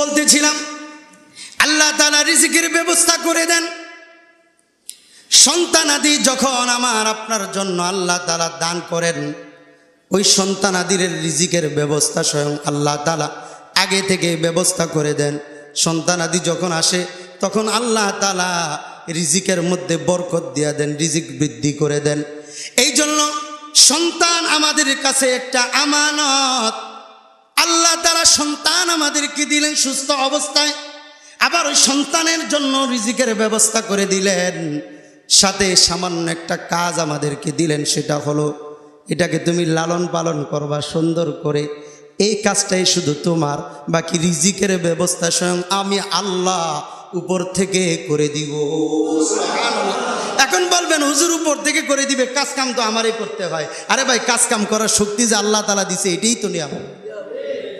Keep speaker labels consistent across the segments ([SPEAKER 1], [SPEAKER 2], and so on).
[SPEAKER 1] বলতেছিলাম, আল্লাহ তালা রিজিকের ব্যবস্থা করে দেন। সন্তানাদি যখন আমার আপনার জন্য আল্লাহ তালা দান করেন, ওই সন্তানাদির রিজিকের ব্যবস্থা স্বয়ং আল্লাহ তালা আগে থেকে ব্যবস্থা করে দেন। সন্তানাদি যখন আসে, তখন আল্লাহ তালা রিজিকের মধ্যে বরকত দিয়া দেন, রিজিক বৃদ্ধি করে দেন। এই জন্য সন্তান আমাদের কাছে একটা আমানত। আল্লাহ তারা সন্তান আমাদেরকে দিলেন সুস্থ অবস্থায়, আবার ওই সন্তানের জন্য রিজিকের ব্যবস্থা করে দিলেন। সাথে সামান্য একটা কাজ আমাদেরকে দিলেন, সেটা হলো এটাকে তুমি লালন পালন করবা সুন্দর করে। এই কাজটাই শুধু তোমার, বাকি রিজিকের ব্যবস্থা স্বয়ং আমি আল্লাহ উপর থেকে করে দিব। এখন বলবেন, হুজুর উপর থেকে করে দিবে কাজ কাম তো আমারই করতে হয়। আরে ভাই কাজ কাম করার শক্তি যে আল্লাহ তালা দিছে, এটাই তো নিয়ম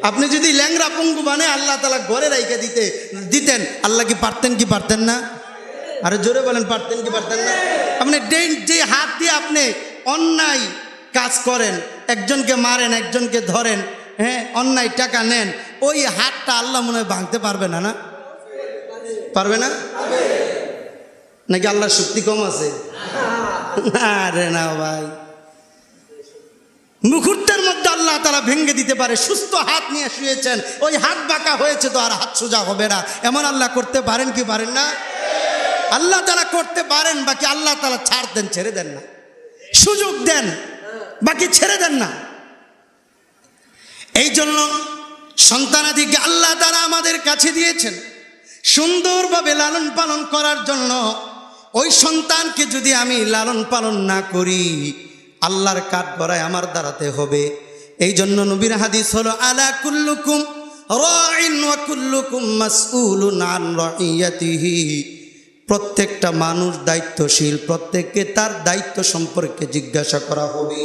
[SPEAKER 1] আপনি যদি ল্যাংরা পঙ্গু বানে আল্লাহ তালা ঘরে রাইখে দিতে, দিতেন, আল্লাহ কি পারতেন কি পারতেন না? আরে জোরে বলেন, পারতেন কি পারতেন না? আপনি ডেন, যে হাত দিয়ে আপনি অন্যায় কাজ করেন, একজনকে মারেন, একজনকে ধরেন হ্যাঁ অন্যায় টাকা নেন, ওই হাতটা আল্লাহ মনে হয় ভাঙতে পারবে না না? পারবে না? নাকি আল্লাহর শক্তি কম আছে? আরে না ভাই। মধ্যে আল্লাহ তারা ভেঙে দিতে পারে, সুস্থ হাত নিয়ে শুয়েছেন, ওই হাত বাঁকা হয়েছে তো আর হাত সোজা হবে না। এমন আল্লাহ করতে পারেন কি পারেন না? আল্লাহ তারা করতে পারেন, বাকি আল্লাহ তারা ছাড় দেন, ছেড়ে দেন না। সুযোগ দেন, বাকি ছেড়ে দেন না। এই জন্য সন্তানাদিকে আল্লাহ তারা আমাদের কাছে দিয়েছেন, সুন্দরভাবে লালন পালন করার জন্য। ওই সন্তানকে যদি আমি লালন পালন না করি, আল্লাহর কাঠ গড়ায় আমার দাঁড়াতে হবে। এই জন্য নবীর হাদিস হলো, আলা কুল্লুকুম রাইন ওয়া কুল্লুকুম মাসউলুন আন রাইয়াতিহি। প্রত্যেকটা মানুষ দায়িত্বশীল, প্রত্যেককে তার দায়িত্ব সম্পর্কে জিজ্ঞাসা করা হবে।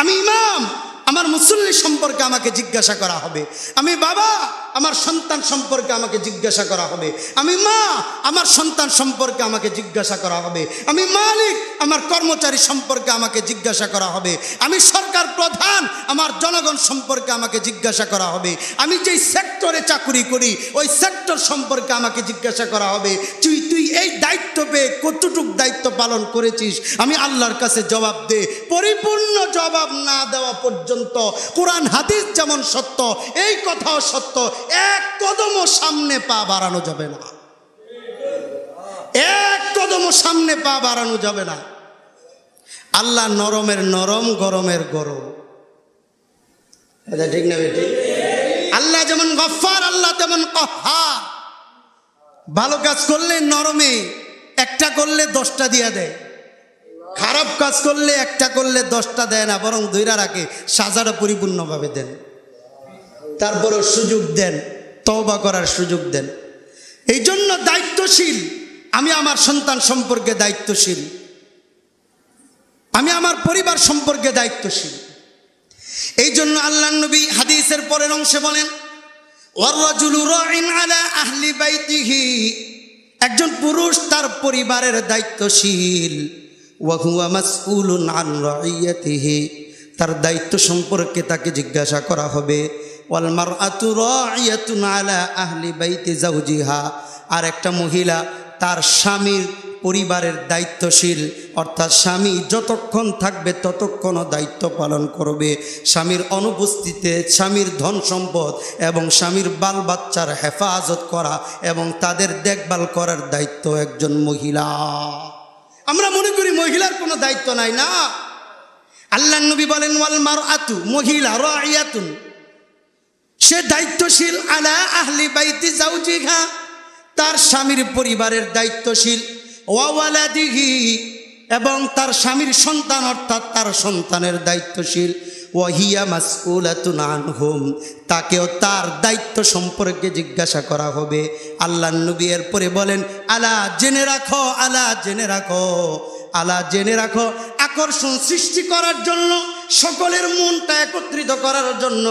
[SPEAKER 1] আমি ইমাম, আমার মুসল্লি সম্পর্কে আমাকে জিজ্ঞাসা করা হবে। আমি বাবা, আমার সন্তান সম্পর্কে আমাকে জিজ্ঞাসা করা হবে। আমি মা, আমার সন্তান সম্পর্কে আমাকে জিজ্ঞাসা করা হবে। আমি মালিক, আমার কর্মচারী সম্পর্কে আমাকে জিজ্ঞাসা করা হবে। আমি সরকার প্রধান আমার জনগণ সম্পর্কে আমাকে জিজ্ঞাসা করা হবে। আমি যেই সেক্টরে চাকুরি করি, ওই সেক্টর সম্পর্কে আমাকে জিজ্ঞাসা করা হবে। তুই তুই এই দায়িত্ব পেয়ে কতটুক দায়িত্ব পালন করেছিস? আমি আল্লাহর কাছে জবাব দে। পরিপূর্ণ জবাব না দেওয়া পর্যন্ত কোরআন, হাদিস যেমন সত্য, এই কথাও সত্য, এক কদমও সামনে পা বাড়ানো যাবে না। এক কদমও সামনে পা বাড়ানো যাবে না। আল্লাহ নরমের নরম, গরমের গরম। এটা ঠিক না বেটি? আল্লাহ যেমন গফার আল্লাহ তেমন কহা ভালো কাজ করলে নরমে, একটা করলে দশটা দিয়া দেয়। খারাপ কাজ করলে একটা করলে দশটা দেয় না, বরং দুইরা রাখে, সাজাটা পরিপূর্ণভাবে দেন। তারপরও সুযোগ দেন, তওবা করার সুযোগ দেন। এই জন্য দায়িত্বশীল, আমি আমার সন্তান সম্পর্কে দায়িত্বশীল। আমি আমার পরিবার সম্পর্কে দায়িত্বশীল। এই জন্য আল্লাহ নবী হাদিসের পরের অংশে বলেন একজন পুরুষ তার পরিবারের দায়িত্বশীল। তার দায়িত্ব সম্পর্কে তাকে জিজ্ঞাসা করা হবে। আর একটা মহিলা তার স্বামীর পরিবারের দায়িত্বশীল, অর্থাৎ স্বামী যতক্ষণ থাকবে ততক্ষণও দায়িত্ব পালন করবে। স্বামীর অনুপস্থিতিতে স্বামীর ধন সম্পদ এবং স্বামীর বাল বাচ্চার হেফাজত করা এবং তাদের দেখভাল করার দায়িত্ব একজন মহিলা। আমরা মনে করি মহিলার কোনো দায়িত্ব নাই না। আল্লাহ নবী বলেন, ওয়াল মার আতু মহিলা রাইয়াতুন। সে দায়িত্বশীল, আলা আহলি বাইতি জাউজিহা। তার স্বামীর পরিবারের দায়িত্বশীল ওয়াওয়ালাদিহি এবং তার স্বামীর সন্তান, অর্থাৎ তার সন্তানের দায়িত্বশীল। ওয়াহিয়া মাসউলাতুন আনহুম, তাকেও তার দায়িত্ব সম্পর্কে জিজ্ঞাসা করা হবে। আল্লাহ নবী এরপরে বলেন, আলা জেনে রাখো, আলা জেনে রাখো, আলা জেনে রাখো, আকর্ষণ সৃষ্টি করার জন্য, সকলের মনটা একত্রিত করার জন্য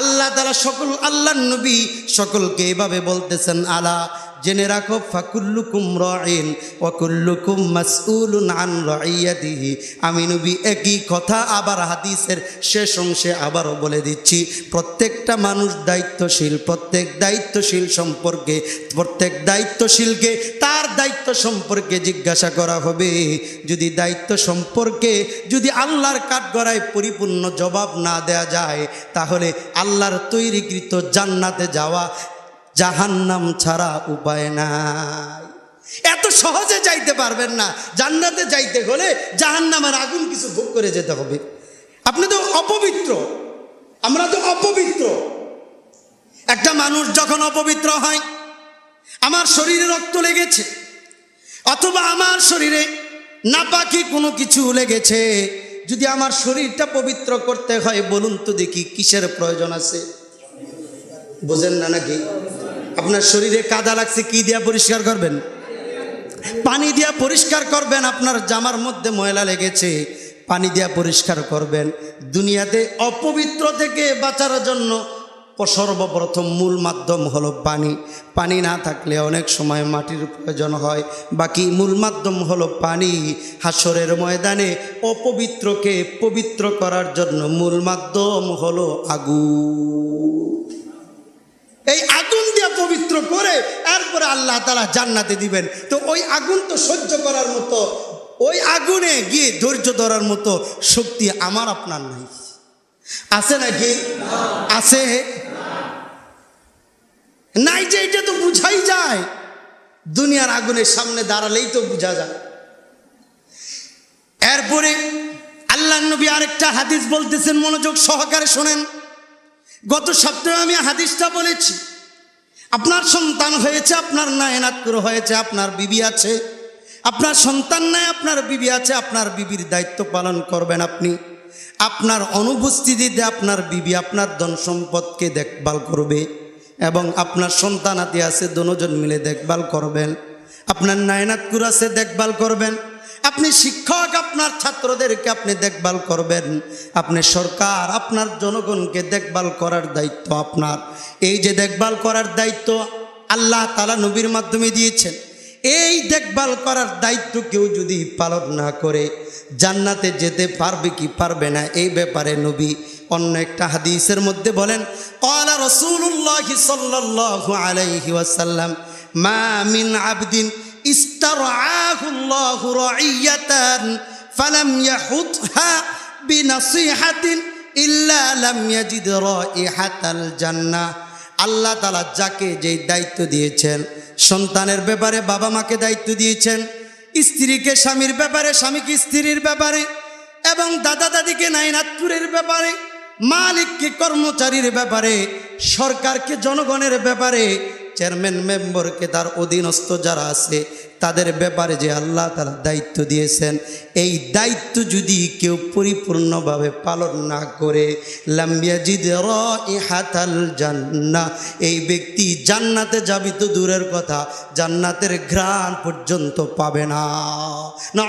[SPEAKER 1] আল্লাহ তালা সকল আল্লাহ নবী সকলকে এভাবে বলতেছেন, আলা জেনে রাখো, ফাকুল্লুকুম রাইন ওয়াকুল্লুকুম মাসউলুন আন রাইয়াতিহি আমি নবী একই কথা আবার হাদিসের শেষ অংশে আবারও বলে দিচ্ছি, প্রত্যেকটা মানুষ দায়িত্বশীল, প্রত্যেক দায়িত্বশীল সম্পর্কে, প্রত্যেক দায়িত্বশীলকে তার দায়িত্ব সম্পর্কে জিজ্ঞাসা করা হবে। যদি দায়িত্ব সম্পর্কে যদি আল্লাহর কাঠগড়ায় পরিপূর্ণ জবাব না দেয়া যায়, তাহলে আল্লাহর তৈরিকৃত জান্নাতে যাওয়া জাহান্নাম ছাড়া উপায় নাই। এত সহজে যাইতে পারবেন না। জান্নাতে যাইতে হলে জাহান্নামের আগুন কিছু ভোগ করে যেতে হবে। আপনি তো অপবিত্র। আমরা তো অপবিত্র। একটা মানুষ যখন অপবিত্র হয়, আমার শরীরে রক্ত লেগেছে। অথবা আমার শরীরে নাপাকি কোনো কিছু লেগেছে, যদি আমার শরীরটা পবিত্র করতে হয়, বলুন তো দেখি কিসের প্রয়োজন আছে? বোঝেন না নাকি? আপনার শরীরে কাদা লাগছে, কি দিয়া পরিষ্কার করবেন? পানি দিয়া পরিষ্কার করবেন, আপনার জামার মধ্যে ময়লা লেগেছে, পানি দিয়া পরিষ্কার করবেন। দুনিয়াতে অপবিত্র থেকে বাঁচার জন্য সর্বপ্রথম মূল মাধ্যম হলো পানি। পানি না থাকলে অনেক সময় মাটির প্রয়োজন হয়। বাকি মূল মাধ্যম হলো পানি। হাসরের ময়দানে অপবিত্রকে পবিত্র করার জন্য মূল মাধ্যম হলো আগুন এই আগুন দিয়ে পবিত্র করে এরপরে আল্লাহ তালা জান্নাতে দিবেন। তো ওই আগুন তো সহ্য করার মতো, ওই আগুনে গিয়ে ধৈর্য ধরার মতো শক্তি আমার আপনার নাই। আছে নাকি? আছে। নাই যে এটা তো বুঝাই যায়। দুনিয়ার আগুনের সামনে দাঁড়ালেই তো বোঝা যায়। এরপরে আল্লাহ নবী আরেকটা হাদিস বলতেছেন, মনোযোগ সহকারে শোনেন। গত সপ্তাহে আমি হাদিসটা বলেছি। আপনার সন্তান হয়েছে, আপনার নায়নাতকুর হয়েছে, আপনার বিবি আছে। আপনার সন্তান নাই, আপনার বিবি আছে, আপনার বিবির দায়িত্ব পালন করবেন আপনি। আপনার অনুপস্থিতিতে আপনার বিবি, আপনার ধন সম্পদকে দেখভাল করবে। এবং আপনার সন্তানাতি আছে, দুজন মিলে দেখভাল করবেন। আপনার নায়নাতকুর আছে, দেখভাল করবেন। আপনি শিক্ষক, আপনার ছাত্রদেরকে আপনি দেখভাল করবেন। আপনি সরকার, আপনার জনগণকে দেখভাল করার দায়িত্ব আপনার। এই যে দেখভাল করার দায়িত্ব আল্লাহ তালা নবীর মাধ্যমে দিয়েছেন। এই দেখভাল করার দায়িত্ব কেউ যদি পালন না করে, জান্নাতে যেতে পারবে কি পারবে না, এই ব্যাপারে নবী অন্য একটা হাদিসের মধ্যে বলেন কলা রসুল্লাহ সাল্লাহ মামিন আবদিন ফালাম ইল্লা আল্লাহ তালা যাকে যেই দায়িত্ব দিয়েছেন সন্তানের ব্যাপারে বাবা মাকে দায়িত্ব দিয়েছেন, স্ত্রীকে স্বামীর ব্যাপারে, স্বামীকে স্ত্রীর ব্যাপারে, এবং দাদা দাদিকে নাইনাতপুরের ব্যাপারে, মালিককে কর্মচারীর ব্যাপারে, সরকারকে জনগণের ব্যাপারে চেয়ারম্যান মেম্বরকে তার অধীনস্থ যারা আছে, তাদের ব্যাপারে যে আল্লাহ তারা দায়িত্ব দিয়েছেন, এই দায়িত্ব যদি কেউ পরিপূর্ণভাবে পালন না করে হাতাল জান্না এই ব্যক্তি জান্নাতে যাবি তো দূরের কথা, জান্নাতের ঘ্রাণ পর্যন্ত পাবে না। না